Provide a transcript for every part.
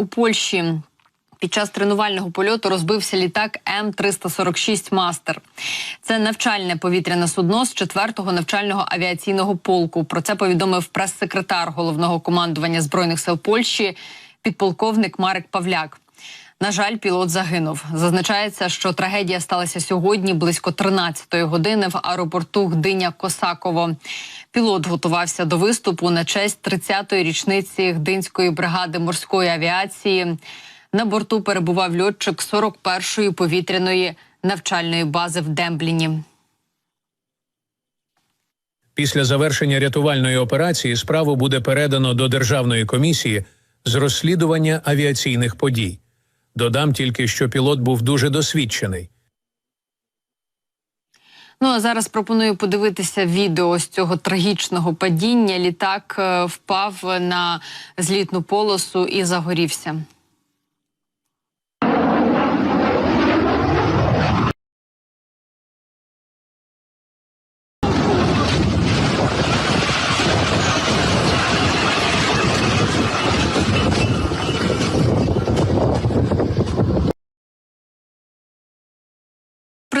у Польщі. Під час тренувального польоту розбився літак М346 Мастер. Це навчальне повітряне судно з 4-го навчального авіаційного полку. Про це повідомив прес-секретар головного командування збройних сил Польщі, підполковник Марик Павляк. На жаль, пілот загинув. Зазначається, що трагедія сталася сьогодні близько 13-ї години в аеропорту Гдиня Косаково. Пілот готувався до виступу на честь 30-ї річниці Гдинської бригади морської авіації. На борту перебував льотчик 41-ї повітряної навчальної бази в Дембліні. Після завершення рятувальної операції справу буде передано до Державної комісії з розслідування авіаційних подій. Додам тільки, що пілот був дуже досвідчений. Ну а зараз пропоную подивитися відео з цього трагічного падіння. Літак е, впав на злітну полосу і загорівся.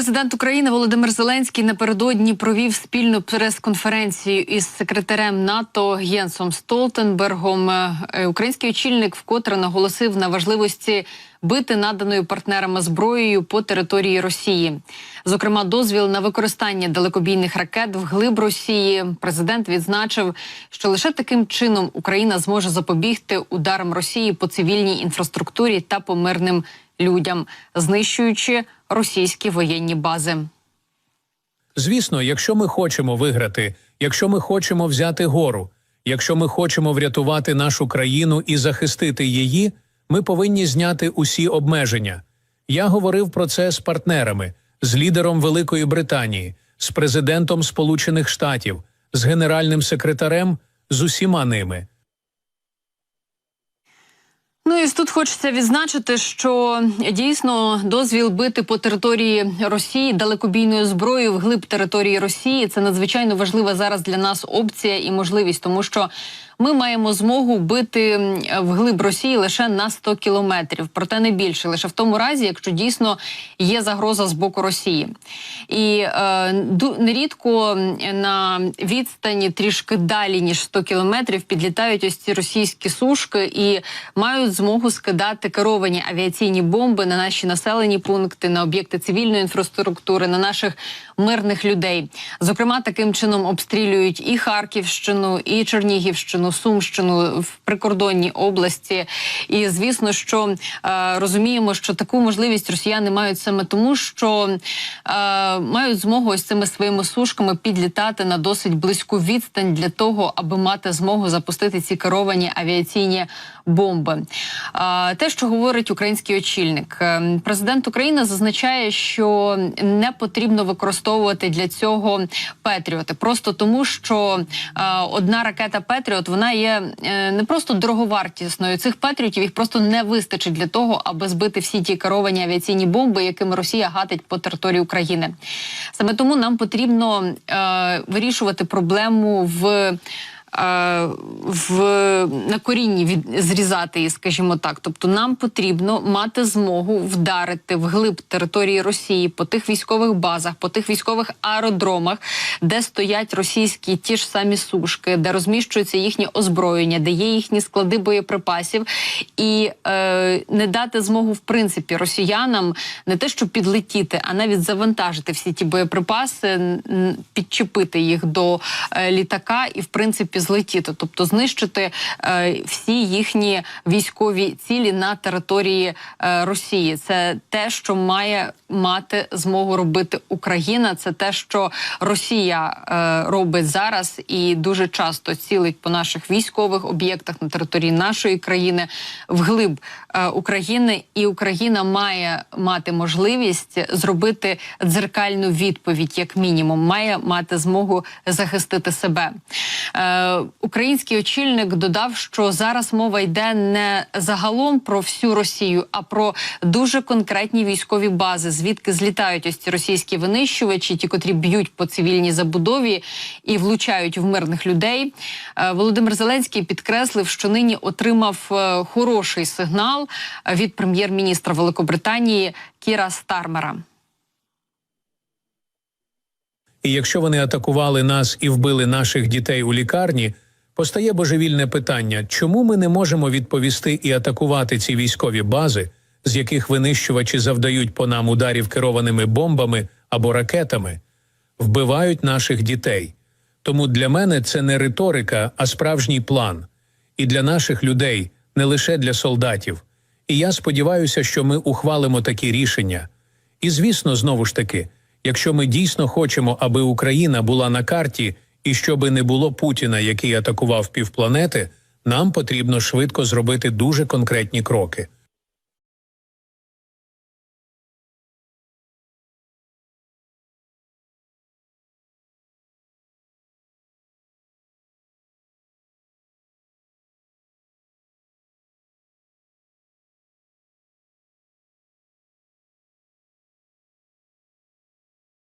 Президент України Володимир Зеленський напередодні провів спільну прес-конференцію із секретарем НАТО Єнсом Столтенбергом. Е, Український очільник вкотре наголосив на важливості бити наданою партнерами зброєю по території Росії. Зокрема, дозвіл на використання далекобійних ракет вглиб Росії. Президент відзначив, що лише таким чином Україна зможе запобігти ударам Росії по цивільній інфраструктурі та по мирним людям, знищуючи російські воєнні бази. Звісно, якщо ми хочемо виграти, якщо ми хочемо взяти гору, якщо ми хочемо врятувати нашу країну і захистити її, ми повинні зняти усі обмеження. Я говорив про це з партнерами, з лідером Великої Британії, з президентом Сполучених Штатів, з генеральним секретарем, з усіма ними. Ну і тут хочеться відзначити, що дійсно дозвіл бити по території Росії далекобійною зброєю вглиб території Росії це надзвичайно важлива зараз для нас опція і можливість, тому що ми маємо змогу бити вглиб Росії лише на 100 кілометрів, проте не більше, лише в тому разі, якщо дійсно є загроза з боку Росії, і е, нерідко на відстані трішки далі ніж 100 кілометрів підлітають ось ці російські сушки і мають змогу скидати керовані авіаційні бомби на наші населені пункти, на об'єкти цивільної інфраструктури, на наших мирних людей. Зокрема, таким чином обстрілюють і Харківщину, і Чернігівщину, Сумщину в прикордонній області. І звісно, що е, розуміємо, що таку можливість росіяни мають саме тому, що е, мають змогу ось цими своїми сушками підлітати на досить близьку відстань для того, аби мати змогу запустити ці керовані авіаційні бомби. Е, те, що говорить український очільник, е, президент України зазначає, що не потрібно використовувати для цього Петріоти, просто тому, що е, одна ракета Петріот вона є е, не просто дороговартісною. Цих патріотів їх просто не вистачить для того, аби збити всі ті керовані авіаційні бомби, якими Росія гатить по території України. Саме тому нам потрібно е, вирішувати проблему в в на корінні від зрізати її, скажімо так. Тобто, нам потрібно мати змогу вдарити в глиб території Росії по тих військових базах, по тих військових аеродромах, де стоять російські ті ж самі сушки, де розміщується їхнє озброєння, де є їхні склади боєприпасів, і е, не дати змогу в принципі росіянам не те, щоб підлетіти, а навіть завантажити всі ті боєприпаси, підчепити їх до е, літака і в принципі злетіти, тобто знищити е, всі їхні військові цілі на території е, Росії. Це те, що має мати змогу робити Україна. Це те, що Росія е, робить зараз, і дуже часто цілить по наших військових об'єктах на території нашої країни вглиб е, України, і Україна має мати можливість зробити дзеркальну відповідь, як мінімум, має мати змогу захистити себе. Е, український очільник додав, що зараз мова йде не загалом про всю Росію, а про дуже конкретні військові бази, звідки злітають ось ці російські винищувачі, ті, котрі б'ють по цивільній забудові і влучають в мирних людей. Е, Володимир Зеленський підкреслив, що нині отримав е, хороший сигнал від прем'єр-міністра Великобританії Кіра Стармера. І якщо вони атакували нас і вбили наших дітей у лікарні, постає божевільне питання, чому ми не можемо відповісти і атакувати ці військові бази, з яких винищувачі завдають по нам ударів керованими бомбами або ракетами, вбивають наших дітей. Тому для мене це не риторика, а справжній план. І для наших людей, не лише для солдатів. І я сподіваюся, що ми ухвалимо такі рішення. І звісно, знову ж таки, якщо ми дійсно хочемо, аби Україна була на карті і щоби не було Путіна, який атакував півпланети, нам потрібно швидко зробити дуже конкретні кроки.